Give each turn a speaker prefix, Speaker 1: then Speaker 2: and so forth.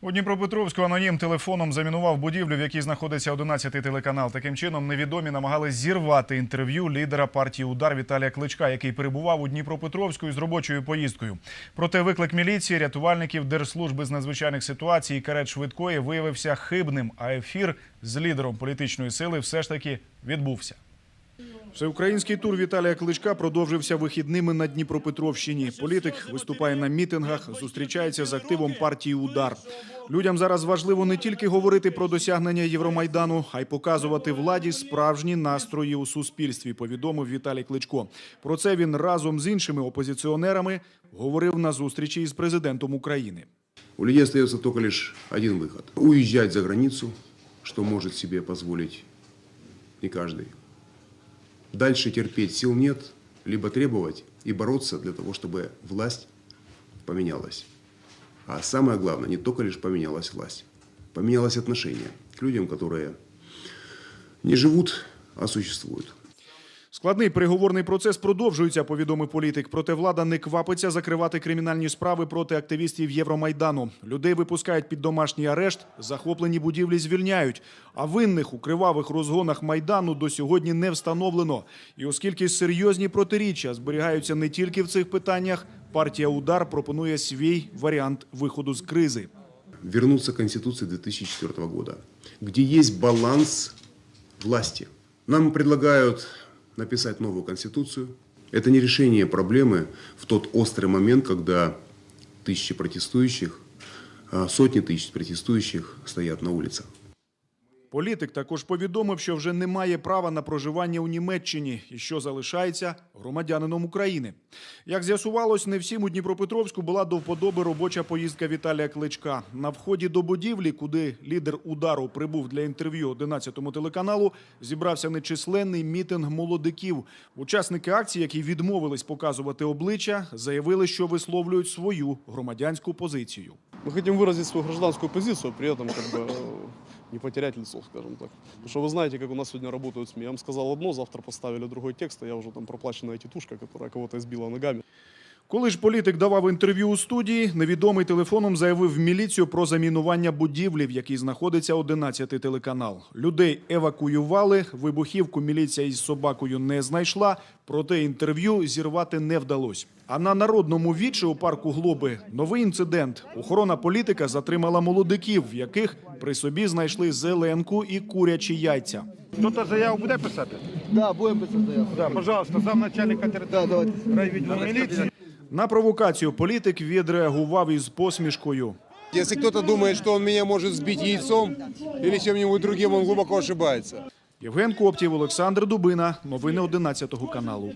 Speaker 1: У Дніпропетровську анонім телефоном замінував будівлю, в якій знаходиться 11-й телеканал. Таким чином невідомі намагались зірвати інтерв'ю лідера партії Удар Віталія Кличка, який перебував у Дніпропетровську із робочою поїздкою. Проте виклик міліції, рятувальників Держслужби з надзвичайних ситуацій і карет швидкої виявився хибним. А ефір з лідером політичної сили все ж таки відбувся. Всеукраїнський тур Віталія Кличка продовжився вихідними на Дніпропетровщині. Політик виступає на мітингах, зустрічається з активом партії Удар. Людям зараз важливо не тільки говорити про досягнення Євромайдану, а й показувати владі справжні настрої у суспільстві. Повідомив Віталій Кличко. Про це він разом з іншими опозиціонерами говорив на зустрічі із президентом України.
Speaker 2: У людей остается только лишь один выход. Уезжать за границу, что может себе позволить не каждый. Дальше терпеть сил нет, либо требовать и бороться для того, чтобы власть поменялась. А самое главное, не только лишь поменялась власть, поменялось отношение к людям, которые не живут, а существуют.
Speaker 1: Складний переговорний процес продовжується, повідомив політик. Проте влада не квапиться закривати кримінальні справи проти активістів Євромайдану. Людей випускають під домашній арешт, захоплені будівлі звільняють. А винних у кривавих розгонах майдану до сьогодні не встановлено. І оскільки серйозні протиріччя зберігаються не тільки в цих питаннях, партія Удар пропонує свій варіант виходу з кризи.
Speaker 2: вернуться к Конституции 2004 года, где есть баланс власти. Нам предлагают написать новую Конституцию. Это не решение проблемы в тот острый момент, когда тысячи протестующих, а, сотни тысяч протестующих стоят на улицах.
Speaker 1: Політик також повідомив, що вже не має права на проживання у Німеччині і що залишається громадянином України. Як з'ясувалось, не всім у Дніпропетровську була до вподоби робоча поїздка Віталія Кличка. На вході до будівлі, куди лідер удару прибув для інтерв'ю 11-му телеканалу, зібрався нечисленний мітинг молодиків. Учасники акції, які відмовились показувати обличчя, заявили, що висловлюють свою громадянську позицію.
Speaker 3: Мы хотим выразить свою гражданскую позицию, при этом как бы э, не потерять лицо, скажем так. Потому что вы знаете, как у нас сегодня работают СМИ. Я вам сказал одно, завтра поставили другой текст, а я уже там проплаченная тетушка, которая кого-то избила ногами.
Speaker 1: Коли ж політик давав інтерв'ю у студії, невідомий телефоном заявив в міліцію про замінування будівлі, в якій знаходиться 11-й телеканал. Людей евакуювали, вибухівку міліція із собакою не знайшла, проте інтерв'ю зірвати не вдалося. А на народному вічі у парку Глоби новий інцидент. Охорона політика затримала молодиків, в яких при собі знайшли зеленку і курячі яйця.
Speaker 4: Хто-то заяву буде писати?
Speaker 5: Да, будем писать заявку.
Speaker 4: Да, пожалуйста, замначальника
Speaker 5: Да,
Speaker 4: території
Speaker 5: давайте.
Speaker 4: райвідділу міліції.
Speaker 1: На провокацію політик відреагував із посмішкою.
Speaker 6: Если кто-то думает, что он меня может сбить яйцом или чем-нибудь другим, он глубоко ошибается.
Speaker 1: Євген Коптів, Олександр Дубина. Новини 11 каналу.